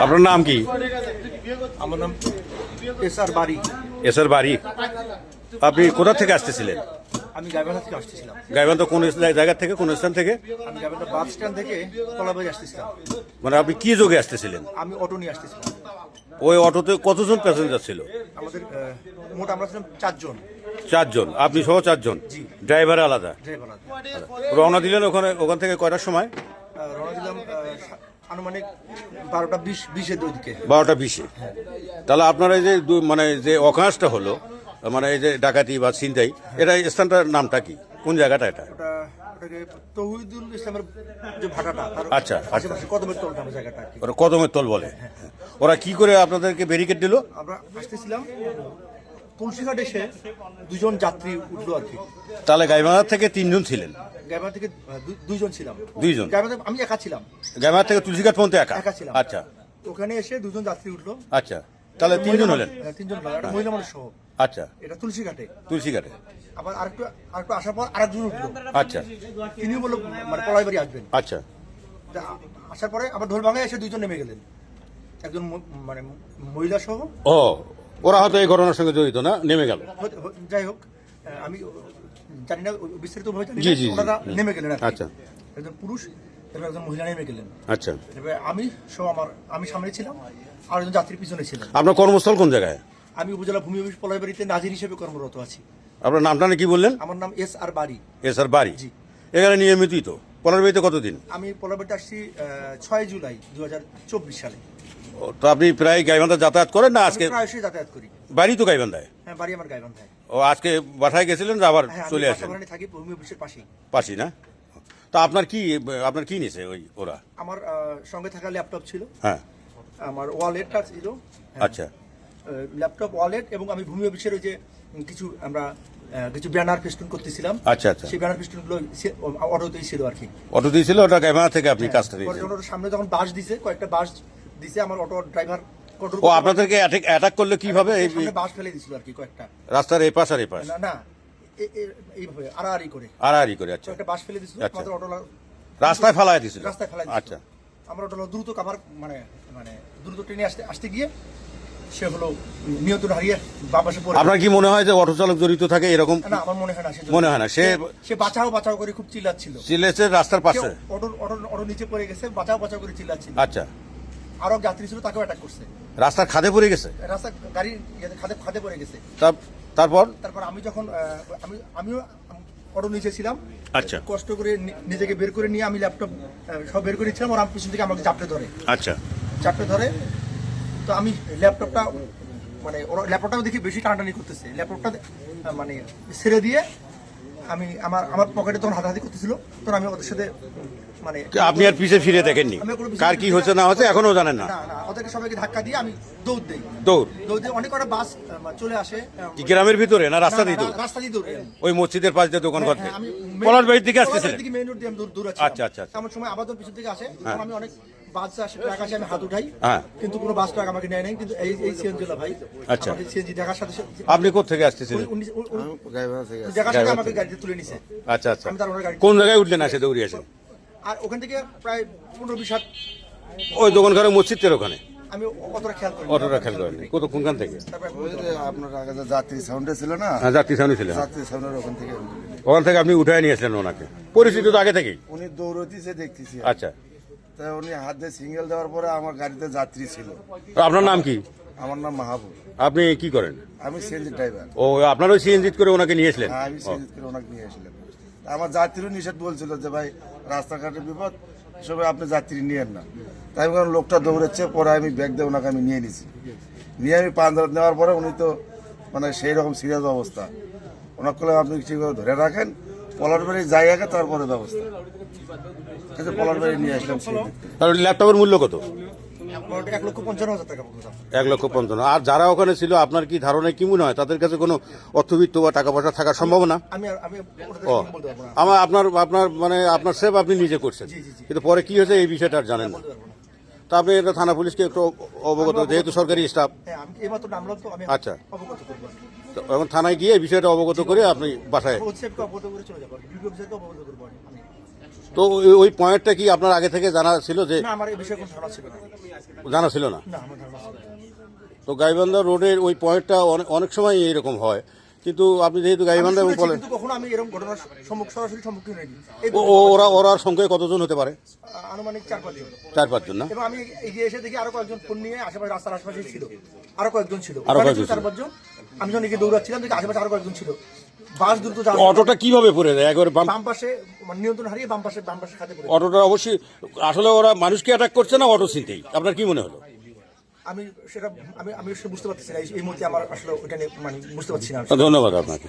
আপনার নাম কি? আমার নাম এস আর বাড়ি। এসের বাড়ি। আপনি কোথা থেকে আসতেছিলেন? আমি গাইবান্ধা থেকে আসতেছিলাম। গাইবান্ধা কোন জায়গা থেকে কোন স্থান থেকে? আমি গাইবান্ধা বাস স্ট্যান্ড থেকে কলাবাড়ি আসতেছিলাম। মানে আপনি কি যোগে আসতেছিলেন? আমি অটো নিয়ে আসতেছিলাম। ওই অটোতে কতজন প্যাসেঞ্জার ছিল? আমাদের মোট আমরা ছিলাম চারজন। চারজন। আপনি সহ চারজন? ড্রাইভার আলাদা? রওনা দিলেন ওখানে ওখান থেকে কয়টার সময় রওনা দিলাম আহ, সা- আনুমানিক বারোটা বিশ বিশের ওইদিকে বারোটা বিশে। তাহলে আপনার এই যে মানে যে অকাশটা হলো মানে এই যে ডাকাতি বা ছিনতাই এটা স্থানটার নামটা কি? কোন জায়গাটা এটা? ওটা ইসলামের যে ভাটাটা আচ্ছা, কদমের তল নামে জায়গাটা ওরা কদমের তল বলে। ওরা কি করে আপনাদেরকে ব্যারিকেড দিল? আমরা আসতেছিলাম তুলসীঘাট এসে দুজন যাত্রী উঠল আর কি। তাহলে গাইবান্ধার থেকে তিনজন ছিলেন? গাইবান্ধা থেকে দু- দুইজন ছিলাম। দুইজন? গাইবান্ধা আমি একা ছিলাম। গাইবান্ধা থেকে তুলসীঘাট পর্যন্ত একা? একা ছিলাম। আচ্ছা। ওখানে এসে দুজন যাত্রী উঠল। আচ্ছা। তাহলে তিনজন হলেন? হ্যাঁ, তিনজন একটা মহিলা মানুষ সহ। আচ্ছা। এটা তুলসী ঘাটে তুলসীঘাটে। আবার আরেকটু আরেকটু আসার পর আরেকজন উঠল। আচ্ছা। তিনি বলল মানে পলাই বাড়ি আসবেন। আচ্ছা। তা আসার পরে আবার ঢোলভাঙায় এসে দুইজন নেমে গেলেন। একজন ম- মানে মহিলা সহ। ও ওরা হয়তো এই ঘটনার সঙ্গে জড়িত না নেমে গেল। যাই হোক আমি জানি না বিস্তারিত ভাবে জানি জি, জি, জি। ওনারা নেমে গেলেন আর কি। আচ্ছা। একজন পুরুষ এবং একজন মহিলা নেমে গেলেন। আচ্ছা। এবার আমি সব আমার আমি সামনে ছিলাম আর একজন যাত্রীর পিছনে ছিলেন। আপনার কর্মস্থল কোন জায়গায়? আমি উপজেলা ভূমি অফিস পলাইবাড়িতে নাজির হিসেবে কর্মরত আছি। আপনার নামটা না কি বললেন? আমার নাম এস আর বাড়ি। এস আর বাড়ি। জি। এখানে নিয়মিতই তো? পনেরো বাড়িতে কতদিন? আমি পলাইবাড়িতে আসছি ছয় জুলাই দু হাজার চব্বিশ সালে। তো আপনি প্রায় গাইবান্ধা যাতায়াত করেন না আজকে? প্রায়শই যাতায়াত করি। বাড়ি তো গাইবান্ধায়? হ্যাঁ বাড়ি আমার গাইবান্ধায়। ও আজকে বাসায় গেছিলেন আবার হ্যাঁ চলে আসেন? থাকি ভূমি অফিসের পাশেই। পাশি না? তা আপনার কি আপনার কি নিছে ওই ওরা? আমার সঙ্গে থাকা ল্যাপটপ ছিল। হ্যাঁ। আমার ওয়ালেটটা ছিল আচ্ছা। ল্যাপটপ ওয়ালেট এবং আমি ভূমি অফিসের ওই যে কিছু আমরা কিছু ব্যানার ফেস্টুন করতেছিলাম। আচ্ছা, আচ্ছা। সেই ব্যানার ফেস্টুনগুলো অটোতেই ছিল আর কি। অটো দিয়েছিল ওটা গাইবান্ধা থেকে আপনি কাজটা পরে নিয়েছেন? সামনে যখন বাস দিছে কয়েকটা বাস দিছে আমার অটো ড্রাইভার ও আপনাদেরকে অ্যাটাক করলে কীভাবে? এই বাস ফেলে দিছিল আর কি কয়েকটা। রাস্তার এই পাশ আর এই পাশ? না না এইভাবে আড়াআড়ি করে। আড়াআড়ি করে আচ্ছা। একটা বাস ফেলে দিছিল আচ্ছা। আমাদের অটো রাস্তায় ফালাই দিছিল? রাস্তায় ফেলাই আচ্ছা। আমরা হলো দ্রুত কাভার মানে মানে দ্রুত ট্রেনে আসতে আসতে গিয়ে সে হলো নিয়ন্ত্রণ হারিয়ে বাম পাশে পড়ে। আপনার কি মনে হয় যে অটো চালক জড়িত থাকে এরকম? না আমার মনে হয় না মনে হয় না, সে- সে বাঁচাও বাঁচাও করে খুব চিল্লাচ্ছিল। চিলেছে রাস্তার পাশে? অটো অটো অটো নিচে পড়ে গেছে বাঁচাও বাঁচাও করে চিল্লাচ্ছিল। আচ্ছা। আরও যাত্রী ছিল তাকেও অ্যাটাক করছে। রাস্তার খাদে পড়ে গেছে? রাস্তা গাড়ি খাদে খাদে পড়ে গেছে। তার- তারপর? তারপর আমি যখন আমি আমিও অটো নিচে ছিলাম। আচ্ছা। কষ্ট করে নিজেকে বের করে নিয়ে আমি ল্যাপটপ সব বের করে নিচ্ছিলাম আর আমি পিছন থেকে আমাকে চাপড়ে ধরে। আচ্ছা। চাপড়ে ধরে তো আমি ল্যাপটপটা মানে ওরা ল্যাপটপটা দেখি বেশি টানাটানি করতেছে। ল্যাপটপটা মানে ছেড়ে দিয়ে আমি আমার আমার পকেটে তখন হাতাহাতি করতেছিল তখন আমি ওদের সাথে মানে আপনি আর পিছে ফিরে দেখেননি? কার কি হচ্ছে না হচ্ছে এখনও জানেন না। ওদেরকে সবাইকে ধাক্কা দিয়ে আমি দৌড় দেই। দৌড়? দৌড় দিয়ে অনেক কটা বাস চলে আসে। কি গ্রামের ভিতরে না রাস্তা দিয়ে দৌড়? রাস্তা দিয়ে দৌড় ওই মসজিদের পাশ দিয়ে দোকান করতে হ্যাঁ, আমি পলাশ বাড়ির দিকে আসতেছিলেন? দিকে মেইন রোড দিয়ে আমি আচ্ছা, আচ্ছা, আচ্ছা। এমন সময় আবার পিছন থেকে আসে হ্যাঁ। আমি অনেক বাস আসে ট্রাক আসে আমি হাত উঠাই। হ্যাঁ। কিন্তু কোনো বাস ট্রাক আমাকে নেয় নাই কিন্তু এই এই সিএনজি ভাই। আচ্ছা। আমাকে সিএনজি দেখার সাথে সাথে আপনি কোথেকে আসতেছিলেন? উনি- উনি- উনি- উনি- থেকে আসছি। দেখার সাথে আমাকে গাড়িতে তুলে নিছে। আচ্ছা আচ্ছা। আমি তার ওনার গাড়ি কোন জায়গায় উঠলেন আসে দৌড়ি আসে? আর ওখান থেকে প্রায় পনেরো বিশ হাত ওই মসজিদের ওখানে? আমি অতটা খেয়াল করি অটোটা খেয়াল করেননি। কত কোনখান থেকে? ওই যে আপনার আগে যে যাত্রী সাউন্ডে ছিল না? হ্যাঁ যাত্রী সামনে ছিলেন যাত্রী সাউন্ডের ওখান থেকে। ওখান থেকে আপনি উঠায় নিয়ে আসলেন ওনাকে। পরিচিত তো আগে থেকেই। উনি দৌড়তিছে দেখতেছি। আচ্ছা। তাই উনি হাত দিয়ে সিঙ্গেল দেওয়ার পরে আমার গাড়িতে যাত্রী ছিল। আপনার নাম কি? আমার নাম মাহবুব। আপনি কি করেন? আমি সিএনজি ড্রাইভার। ও আপনার ওই সিএনজিত করে ওনাকে নিয়ে আসলেন হ্যাঁ আমি সিএনজি করে ওনাকে নিয়ে আসলাম তা আমার যাত্রীও নিষেধ বলছিল যে ভাই রাস্তাঘাটের বিপদ সবাই আপনি যাত্রী নিয়েন না। তাই আমি বললাম, লোকটা দৌড়েছে পরে আমি ব্যাগ দিয়ে ওনাকে আমি নিয়ে নিছি। নিয়ে আমি হাজার নেওয়ার পরে উনি তো মানে সেই রকম সিরিয়াস অবস্থা। ওনাকে আপনি ঠিকভাবে ধরে রাখেন? পলার বাড়ি যাই আগে তারপরে ব্যবস্থা। কিন্তু পলার বাড়ি নিয়ে আসলাম তাহলে ল্যাপটপের মূল্য কত? এক লক্ষ পঞ্চান্ন হাজার টাকা এক লক্ষ পঞ্চান্ন। আর যারা ওখানে ছিল আপনার কি ধারণায় কি মনে হয়? তাদের কাছে কোনো অর্থবিত্ত বা টাকা পয়সা থাকার সম্ভাবনা ও। আমার আপনার আপনার মানে আপনার সেভ আপনি নিজে করছেন। কিন্তু পরে কি হয়েছে এই বিষয়টা আর জানেন না। তা আপনি এটা থানা পুলিশকে একটু অবগত যেহেতু সরকারি স্টাফ হ্যাঁ আমি এইমাত্র নামলাম তো আমি আচ্ছা। তো এখন থানায় গিয়ে এই বিষয়টা অবগত করে আপনি বাসায় তো ওই- পয়েন্টটা কি আপনার আগে থেকে জানা ছিল যে জানা ছিল না? তো গাইবান্ধা রোডের ওই পয়েন্টটা অনেক সময় এরকম হয়। কিন্তু আপনি যেহেতু গাইবান্ধা এবং বলেন কখনো আমি এরকম ঘটনার সরাসরি সম্মুখীন হইনি। এই ও- ও- ওরা সংখ্যায় কতজন হতে পারে? আনুমানিক চার পাঁচজন। চার পাঁচজন না? এবং আমি এগিয়ে এসে দেখি আরও কয়েকজন ফোন নিয়ে আশেপাশে রাস্তার আশেপাশে ছিল। আরও কয়েকজন ছিল। আরও কয়েকজন চার পাঁচজন। আমি যখন এগিয়ে দৌড়াচ্ছিলাম দেখি আশেপাশে আরও কয়েকজন ছিল। বাস দ্রুত অটোটা কীভাবে পড়ে যায়? একবারে বাম বাম পাশে নিয়ন্ত্রণ হারিয়ে বাম পাশে বাম পাশে খাতে পড়ে অটোটা অবশ্যই আসলে ওরা মানুষকে অ্যাটাক করছে না অটো চিনতেই আপনার কি মনে হলো? আমি সেটা আমি আমি বুঝতে পারছি না এই- এই মুহূর্তে আমার আসলে ওটা নিয়ে মানে বুঝতে পারছি না। ধন্যবাদ আপনাকে।